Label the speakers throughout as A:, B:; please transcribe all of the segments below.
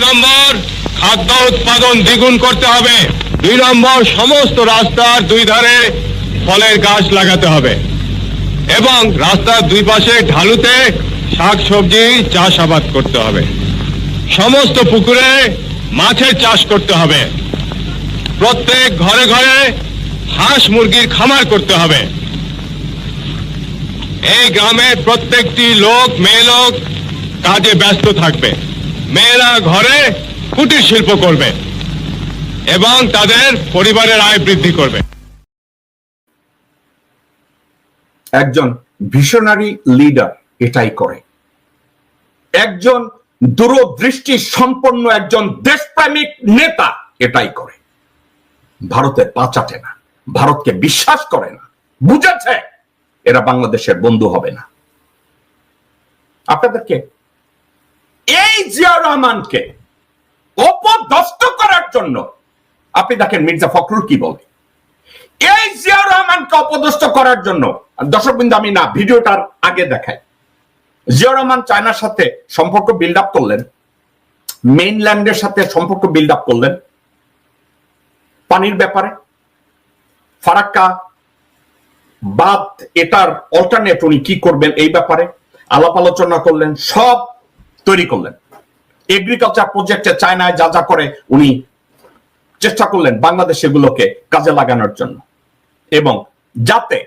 A: নম্বর, খাদ্য উৎপাদন দ্বিগুণ করতে হবে। দুই নম্বর, সমস্ত রাস্তার দুই ধারে ফলের গাছ লাগাতে হবে। এবং রাস্তার দুই পাশে ঢালুতে শাকসবজি চাষাবাদ করতে হবে। সমস্ত পুকুরে মাছের চাষ করতে হবে। প্রত্যেক ঘরে ঘরে হাঁস মুরগির খামার করতে হবে। এই গ্রামের প্রত্যেকটি লোক, মেয়ে লোক কাজে ব্যস্ত থাকবে। মেয়েরা ঘরে কুটির শিল্প করবে এবং তাদের পরিবারের আয় বৃদ্ধি করবে।
B: একজন ভিশনারি লিডার এটাই করে। একজন দূরদৃষ্টি সম্পন্ন একজন দেশপ্রেমিক নেতা এটাই করে। ভারতের পাচাটে না, ভারতকে বিশ্বাস করে না, বুঝেছে, এরা বাংলাদেশের বন্ধু হবে না। আপনাদেরকে এই জিয়া রহমানকে অপদস্থ করার জন্য আপনি দেখেন মির্জা ফখরুল কি বলে। এই জিয়া রহমানকে অপদস্থ করার জন্য দর্শক বিন্দু, আমি না, ভিডিওটার আগে দেখাই। জিয়া রহমান চায়নার সাথে সম্পর্ক বিল্ড আপ করলেন মেইনল্যান্ডের সাথে সম্পর্ক বিল্ড আপ করলেন, পানির ব্যাপারে। ফারাক্কা বাদ এটার অল্টারনেট উনি কি করবেন এই ব্যাপারে আলাপ আলোচনা করলেন, সব তৈরি করলেন। এগ্রিকালচার প্রজেক্টে চায়নায় যা যা করে উনি চেষ্টা করলেন বাংলাদেশ এগুলোকে কাজে লাগানোর জন্য। এবং যাতে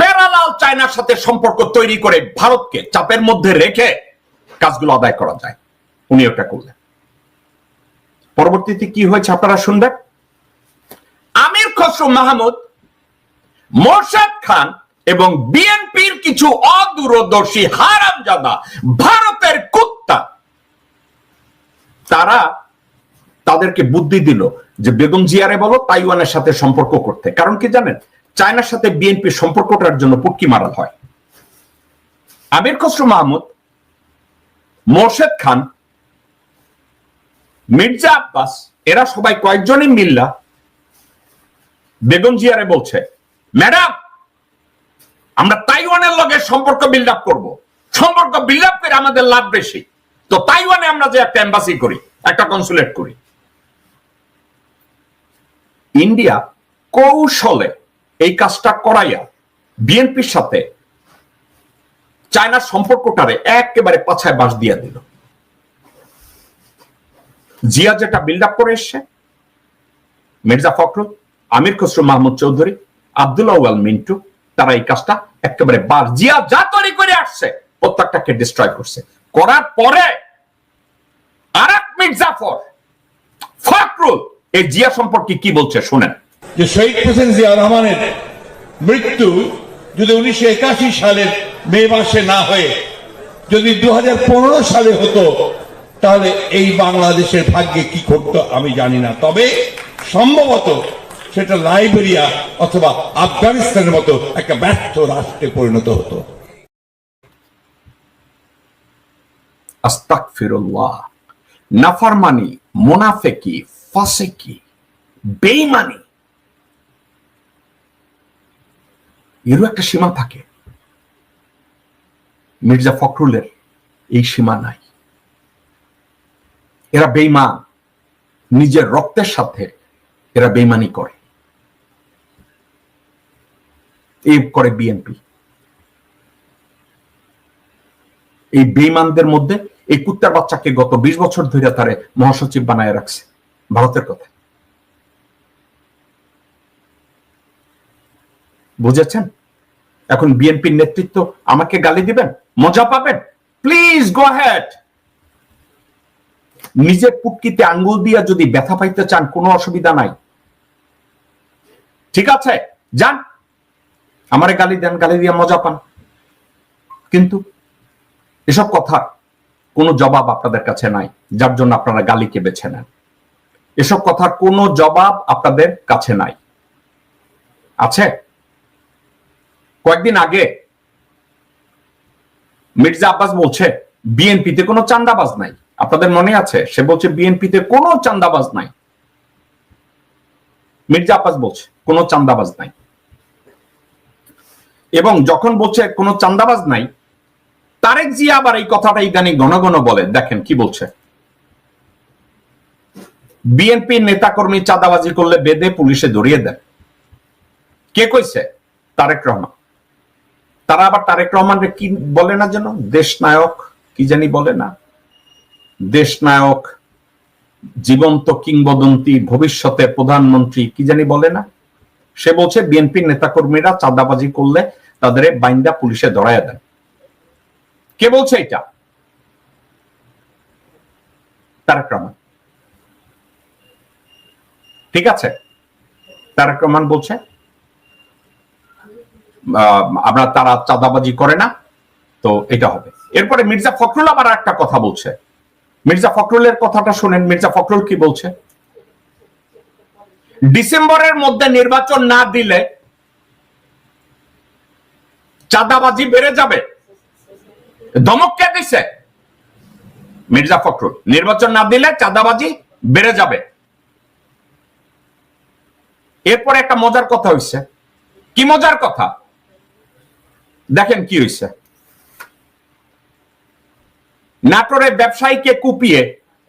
B: প্যারালাল চায়নার সাথে সম্পর্ক তৈরি করে ভারতকে চাপের মধ্যে রেখে কাজগুলো আদায় করা যায়। উনি ওটা করলেন। পরবর্তীতে কি হয়েছে আপনারা শুনবেন? আমির খসরু মাহমুদ, মোরশাদ খান এবং বিএনপির কিছু অদূরদর্শী হারামজাদা ভারতের কুত্তা তারা তাদেরকে বুদ্ধি দিল যে বেগম জিয়ারে বলো, তাইওয়ানের সাথে সম্পর্ক করতে। কারণ কি জানেন? চায়নার সাথে বিএনপি সম্পর্কটার জন্য পুটকি মারা হয়। আমির খসরু মাহমুদ, মোর্শেদ খান, মির্জা আব্বাস, এরা সবাই কয়েকজনই মিল্লা। বেগম জিয়ারে বলছে, ম্যাডাম, আমরা তাইওয়ানের লগে সম্পর্ক বিল্ড আপ করব। সম্পর্ক বিল্ড আপ করে আমাদের লাভ বেশি। তো তাইওয়ানে আমরা যে একটা এম্বাসি করি, একটা কনসুলেট করি। ইন্ডিয়া কৌশলে এই কাজটা করাইয়া বিএনপির সাথে চায়নার সম্পর্কটারে একেবারে পাছায় বাস দিয়া দিল। জিয়া যেটা বিল্ড আপ করে এসছে, মির্জা ফখরুল, আমির খসরু মাহমুদ চৌধুরী, আব্দুল্লাহ ওয়াল মিন্টু, তারা এই কাজটা একেবারে বার জিয়া যা তৈরি করে আসছে, প্রত্যেকটাকে ডিস্ট্রয় করছে। করার পরে আর এক মির্জাফর ফখরুল এই জিয়া সম্পর্কে কি বলছে শুনেন।
C: যে শহীদ প্রেসিডেন্ট জিয়া রহমানের মৃত্যু যদি উনিশশো একাশি সালের মে মাসে না হয়ে যদি দু হাজার পনেরো সালে হতো, তাহলে এই বাংলাদেশের ভাগ্যে কি ঘটতো আমি জানি না। তবে সম্ভবত সেটা লাইবেরিয়া অথবা আফগানিস্তানের মতো একটা ব্যর্থ রাষ্ট্রে পরিণত হতো।
B: আস্তাকফিরুল্লাহ নাফারমানি, মোনাফেকি, ফাসেকি বেইমানি এরও একটা সীমা থাকে। মির্জা ফখরুলের এই সীমা নাই। এরা বেইমান নিজের রক্তের সাথে এরা বেইমানি করে। এই করে বিএনপি। এই বেইমানদের মধ্যে এই কুত্তার বাচ্চাকে গত বিশ বছর ধরে তারে মহাসচিব বানায় রাখছে। ভারতের কথা। বুঝেছেন? এখন বিএনপির নেতৃত্ব আমাকে গালি দিবেন? মজা পাবেন? প্লিজ গো হ্যাড নিজের পুটকিতে আঙ্গুল দিয়া যদি ব্যথা পাইতে চান, কোনো অসুবিধা নাই। ঠিক আছে? যান। আমারে গালি দেন, গালি দিয়ে মজা পান। কিন্তু এসব কথা কোনো জবাব আপনাদের কাছে নাই, যার জন্য আপনারা গালিকে বেছে নেন। এসব কথার কোনো জবাব আপনাদের কাছে নাই। আছে? কয়েকদিন আগে মির্জা আব্বাস বলছে, বিএনপিতে কোনো চান্দাবাজ নাই। আপনাদের মনে আছে? সে বলছে, বিএনপিতে কোনো চান্দাবাজ নাই। মির্জা আব্বাস বলছে, কোনো চান্দাবাজ নাই। এবং যখন বলছে কোনো চান্দাবাজ নাই তারেক জিয়া আবার এই কথাটা ইদানি ঘন ঘন বলে দেখেন কি বলছে। বিএনপি নেতাকর্মী চাঁদাবাজি করলে বেদে পুলিশে ধরিয়ে দেন। কে কইছে? তারেক রহমান। তারা আবার তারেক রহমানকে কি বলে না যেন? দেশ নায়ক কি জানি বলে না? দেশ নায়ক জীবন্ত কিংবদন্তি, ভবিষ্যতে প্রধানমন্ত্রী, কি জানি বলে না? সে বলছে বিএনপির নেতাকর্মীরা চাঁদাবাজি করলে তাদের বাইন্দা পুলিশে ধরাইয়া দেন। কে বলছে এটা? ঠিক আছে? তারেক রহমান বলছে আমরা তারা চাঁদাবাজি করে না, তো এটা হবে। এরপরে মির্জা ফখরুল আবার একটা কথা বলছে। মির্জা ফখরুলের কথাটা শুনেন। মির্জা ফখরুল কি বলছে? ডিসেম্বরের মধ্যে নির্বাচন না দিলে চাঁদাবাজি বেড়ে যাবে। ধমক কে দিছে? মির্জা ফখরুল। নির্বাচন না দিলে চাঁদাবাজি বেড়ে যাবে। এরপরে একটা মজার কথা হইছে। কি মজার কথা? দেখেন কি হইছে। নাটোরে ব্যবসায়ীকে কুপিয়ে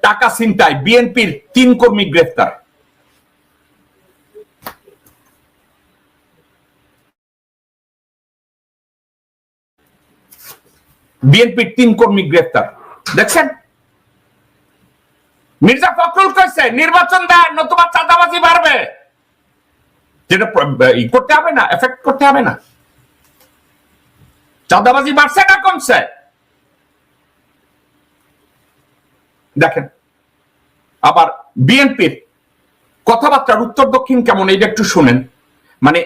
B: টাকা ছিনতাই, বিএনপির তিন কর্মী গ্রেফতার। বিএনপির তিন কর্মী গ্রেফতার দেখছেন? মির্জা ফখরুল কইছে, নির্বাচন দেয় নতুবা চাঁদাবাজি বাড়বে। যেটা করতে হবে না এফেক্ট করতে হবে না। চাঁদাবাজি বাড়ছে না কমছে? দেখেন, আবার বিএনপির কথাবার্তার উত্তর দক্ষিণ কেমন, এইটা একটু শুনেন। মানে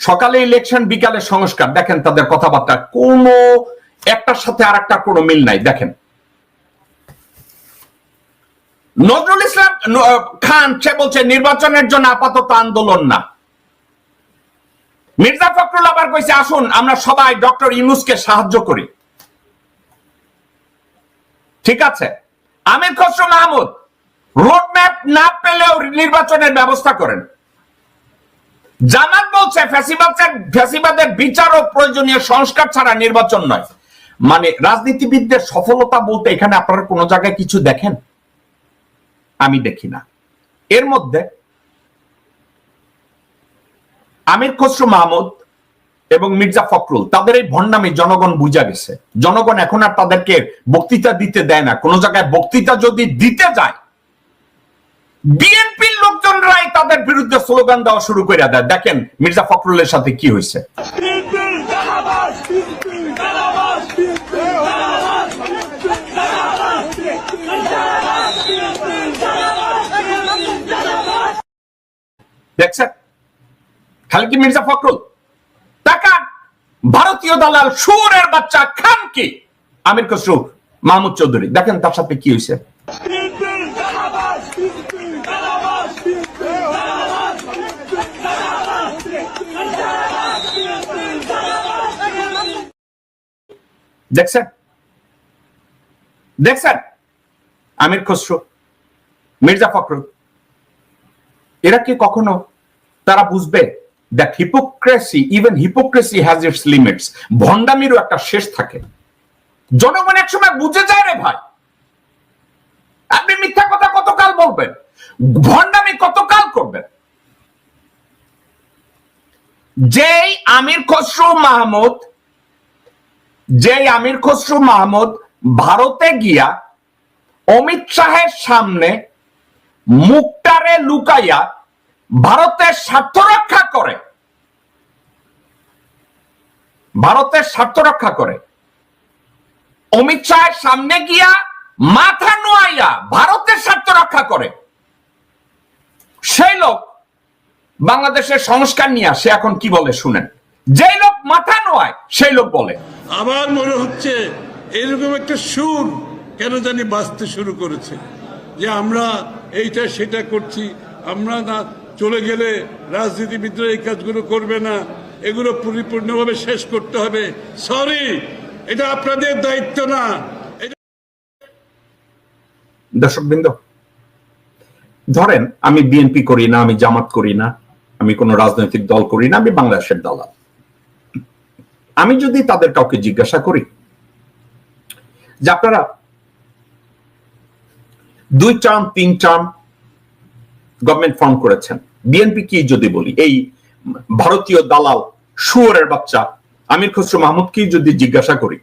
B: সকালে ইলেকশন বিকালে সংস্কার, দেখেন তাদের কথাবার্তা। কোনো একটার সাথে আর একটা কোনো মিল নাই, দেখেন। নজরুল ইসলাম খান, সে বলছে, নির্বাচনের জন্য আপাতত আন্দোলন না। মির্জা ফখরুল আবার কইছে, আসুন, আমরা সবাই ডক্টর ইউনুসকে সাহায্য করি। ঠিক আছে? আমির খসরু মাহমুদ রোডম্যাপ না পেলেও নির্বাচনের ব্যবস্থা করেন। জামাত বলছে, ফ্যাসিবাদের ফ্যাসিবাদের বিচার ও প্রয়োজনীয় সংস্কার ছাড়া নির্বাচন নয়। মানে রাজনীতিবিদদের সফলতা বলতে এখানে আপনারা কোনো জায়গায় কিছু দেখেন? আমি দেখি না। এর মধ্যে আমির খসরু মাহমুদ এবং মির্জা ফখরুল, তাদের এই ভণ্ডামি জনগণ বুঝা গেছে। জনগণ এখন আর তাদেরকে বক্তৃতা দিতে দেয় না। কোন জায়গায় বক্তৃতা যদি দিতে যায়, বিএনপির লোকজনরাই তাদের বিরুদ্ধে স্লোগান দেওয়া শুরু করে দেয়। দেখেন মির্জা ফখরুলের সাথে কি হয়েছে। দেখছেন? খালি কি মির্জা ফখরুল টাকা ভারতীয় দালাল সুরের বাচ্চা খান আমির খসরু, মাহমুদ চৌধুরী, দেখেন তার সাথে কি হয়েছে। দেখছেন? দেখছেন? আমির খসরু, মির্জা ফখরুল, এরা কি কখনো তারা বুঝবে that hypocrisy even hypocrisy has its limits ভণ্ডামিরও একটা শেষ থাকে। জনগণ এক সময় বুঝে যায় রে ভাই। আপনি মিথ্যা কথা কতকাল বলবেন? ভণ্ডামি কতকাল করবেন? যেই আমির খসরু মাহমুদ, যেই আমির খসরু মাহমুদ ভারতে গিয়া অমিত শাহের সামনে মুখটারে লুকাইয়া ভারতের স্বার্থ রক্ষা করে। ভারতের স্বার্থ রক্ষা করে। অমিত শাহের সামনে গিয়া মাথা নোয়াইয়া ভারতের স্বার্থ রক্ষা করে। সেই লোক বাংলাদেশের সংস্কার নিয়ে সে এখন কি বলে শুনেন। যেই লোক মাথা নোয়ায়, সেই লোক বলে।
D: আমার মনে হচ্ছে এরকম একটা সুর কেন জানি বাঁচতে শুরু করেছে। যে আমরা এইটা, সেটা করছি, আমরা না চলে গেলে রাজনীতিবিদরা এই কাজগুলো করবে না। এগুলো পরিপূর্ণভাবে শেষ করতে হবে। সরি এটা আপনাদের দায়িত্ব না। এটা
B: দর্শকবৃন্দ, ধরেন আমি বিএনপি করি না, আমি জামাত করি না, আমি কোনো রাজনৈতিক দল করি না, আমি বাংলাদেশের দালাল। আমি যদি তাদের কাউকে জিজ্ঞাসা করি যে আপনারা দুই টার্ম তিন টার্ম গভর্নমেন্ট ফর্ম করেছেন বিএনপি কি যদি বলি, এই ভারতীয় দালাল, শুয়োরের বাচ্চা, আমির খসরু মাহমুদকে যদি জিজ্ঞাসা করি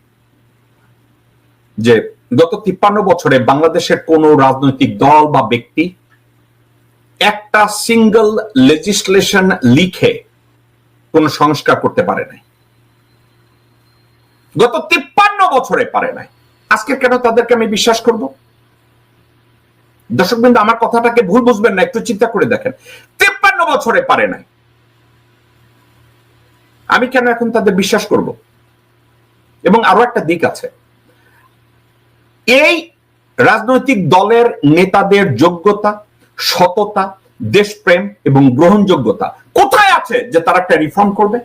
B: যে, গত তিপ্পান্ন বছরে বাংলাদেশের কোন রাজনৈতিক দল বা ব্যক্তি একটা সিঙ্গল লেজিসলেশন লিখে কোন সংস্কার করতে পারে নাই? গত তিপ্পান্ন বছরে পারে নাই। আজকে কেন তাদেরকে আমি বিশ্বাস করব? দর্শক বিন্দু, আমার কথাটাকে ভুল বুঝবেন না, একটু চিন্তা করে দেখেন। তিপ্পান্ন বছরে পারে নাই। আমি কেন এখন তাদের বিশ্বাস করব? এবং আরও একটা দিক আছে। এই রাজনৈতিক দলের নেতাদের যোগ্যতা, সততা, দেশপ্রেম এবং গ্রহণযোগ্যতা কোথায় আছে যে তারা একটা রিফর্ম করবে?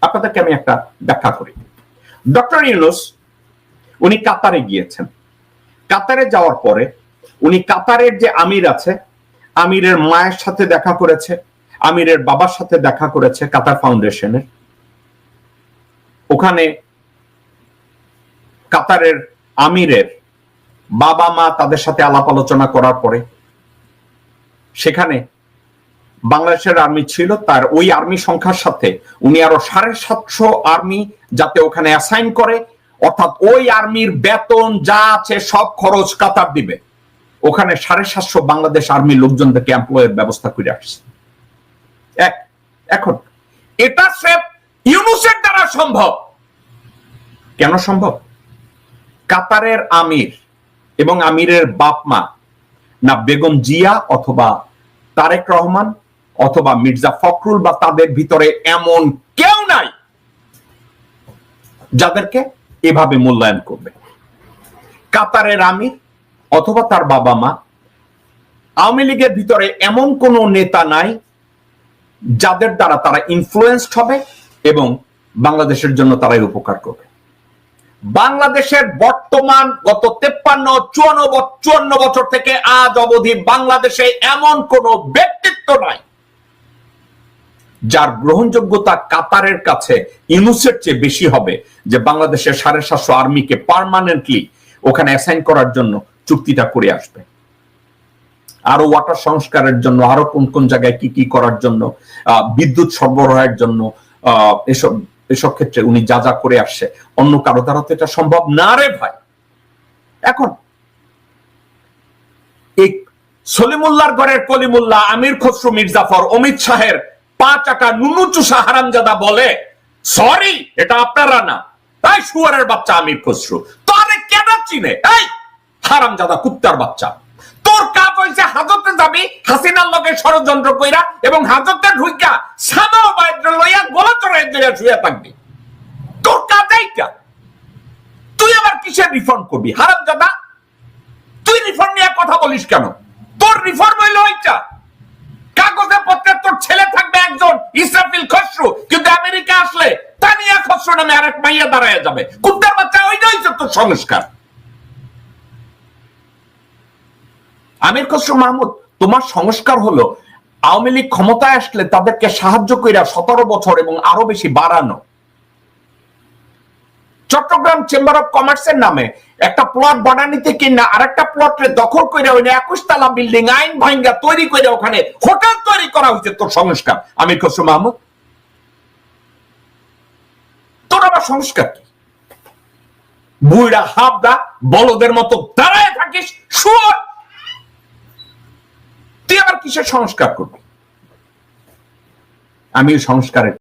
B: আপনাদেরকে আমি একটা ব্যাখ্যা করি। ডক্টর ইউনুস, উনি কাতারে গিয়েছেন। কাতারে যাওয়ার পরে উনি কাতারের যে আমির আছে, আমিরের মায়ের সাথে দেখা করেছে, আমিরের বাবার সাথে দেখা করেছে কাতার ফাউন্ডেশনের ওখানে কাতারের আমিরের বাবা মা তাদের সাথে আলাপ আলোচনা করার পরে সেখানে বাংলাদেশের আর্মি ছিল, তার ওই আর্মি সংখ্যার সাথে উনি আরও সাড়ে সাতশো আর্মি যাতে ওখানে অ্যাসাইন করে অর্থাৎ ওই আর্মির বেতন যা আছে সব খরচ কাতার দিবে। ওখানে সাড়ে সাতশো বাংলাদেশ আর্মি লোকজনদেরকে এমপ্লয়ের ব্যবস্থা করে আসছে। এক, এখন, এটা স্রেফ ইউনুসের দ্বারা সম্ভব। কেন সম্ভব? কাতারের আমির এবং আমিরের বাপ মা, না বেগম জিয়া অথবা তারেক রহমান অথবা মির্জা ফখরুল বা তাদের ভিতরে এমন কেউ নাই যাদেরকে এভাবে মূল্যায়ন করবে। কাতারের আমির অথবা তার বাবা মা, আওয়ামী লীগের ভিতরে এমন কোন নেতা নাই যাদের দ্বারা তারা ইনফ্লুয়েসড হবে এবং বাংলাদেশের জন্য তারাই উপকার করবে। বাংলাদেশের বর্তমান গত তেপ্পান্ন, চুয়ান্ন চুয়ান্ন বছর থেকে আজ অবধি বাংলাদেশে এমন কোন ব্যক্তিত্ব নাই যার গ্রহণযোগ্যতা কাতারের কাছে ইউনুসের চেয়ে বেশি হবে, যে বাংলাদেশের সাড়ে সাতশো আর্মিকে পারমানেন্টলি ওখানে অ্যাসাইন করার জন্য চুক্তিটা করে আসবে। আরও ওয়াটার সংস্কারের জন্য, আরও কোন কোন জায়গায় কি কি করার জন্য বিদ্যুৎ সরবরাহের জন্য এসব এসব ক্ষেত্রে উনি যা যা করে আসছে, অন্য কারও দ্বারা তো এটা সম্ভব না রে ভাই। এখন সলিমুল্লাহর ঘরের কলিমুল্লাহ আমির খসরু মির্জাফর অমিত শাহের নুনুচুষা হারামজাদা বলে সরি এটা আপনারা না তাই বাচ্চা আমির খসরু। কেন চিনে? এই কুত্তার বাচ্চা। তোর কাজ হইছে হাজতে যাবি, হাসিনার ষড়যন্ত্র কইরা এবং হাজতে ঢুইকা সাদা বাইদ্র লইয়া গোলা চড়াই শুয়ে থাকবি। তোর কাজ এইটা। তুই আবার কিসের রিফর্ম করবি? হারামজাদা, তুই রিফর্ম নিয়ে কথা বলিস কেন? তোর রিফর্ম হইল ওইটা কাগজে পত্রে তোর ছেলে থাকবে একজন ইসরাফিল খসরু, কিন্তু আমেরিকা আসলে তানিয়া খসরু নামে আরেক মাইয়া দাঁড়ায় যাবে। কুত্তার বাচ্চা, ওইটাই তো সংস্কার। আমির খসরু মাহমুদ, তোমার সংস্কার হলো, আওয়ামী লীগ ক্ষমতায় আসলে তাদেরকে সাহায্য কইরা সতেরো বছর এবং আরও বেশি বাড়ানো। চট্টগ্রাম চেম্বার অফ কমার্সের নামে একটা প্লট বানানিতে কিনা আরেকটা প্লটে দখল করে ওই একুশ তালা বিল্ডিং আইন ভাঙ্গা তৈরি করে ওখানে হোটেল তৈরি করা হয়েছে। তোর সংস্কার। আমির খসরু মাহমুদ। তোর আবার সংস্কার কি? বুইড়া হাবদা বলদের মতো দাঁড়ায় থাকিস শুয়োর তুই আবার কিসের সংস্কার করবি? আমি সংস্কারের